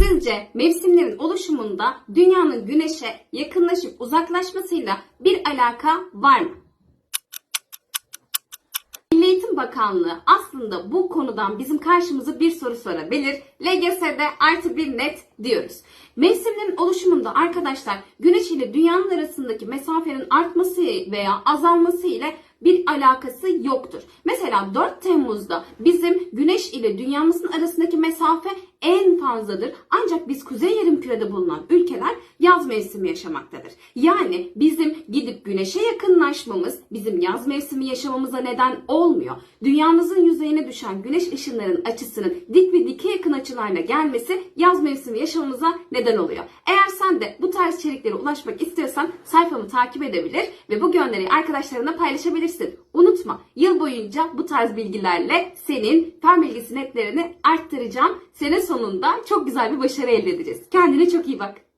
Sizce mevsimlerin oluşumunda dünyanın güneşe yakınlaşıp uzaklaşmasıyla bir alaka var mı? Milli Eğitim Bakanlığı aslında bu konudan bizim karşımıza bir soru sorabilir. LGS'de artı bir net diyoruz. Mevsimlerin oluşumunda arkadaşlar güneş ile dünyanın arasındaki mesafenin artması veya azalması ile bir alakası yoktur. Mesela 4 Temmuz'da bizim güneş ile dünyamızın arasındaki mesafe en fazladır. Ancak biz kuzey yarımkürede bulunan ülkeler yaz mevsimi yaşamaktadır. Yani bizim gidip güneşe yakınlaşmamız bizim yaz mevsimi yaşamamıza neden olmuyor. Dünyamızın yüzeyine düşen güneş ışınlarının açısının dik ve dike yakın açılarla gelmesi yaz mevsimi yaşamamıza neden oluyor. Eğer sen de bu tarz içeriklere ulaşmak istiyorsan sayfamı takip edebilir ve bu gönderiyi arkadaşlarına paylaşabilirsin. Unutma yıl boyunca bu tarz bilgilerle senin fen bilgisi netlerini arttıracağım. Sene sonunda çok güzel bir başarı elde edeceğiz. Kendine çok iyi bak.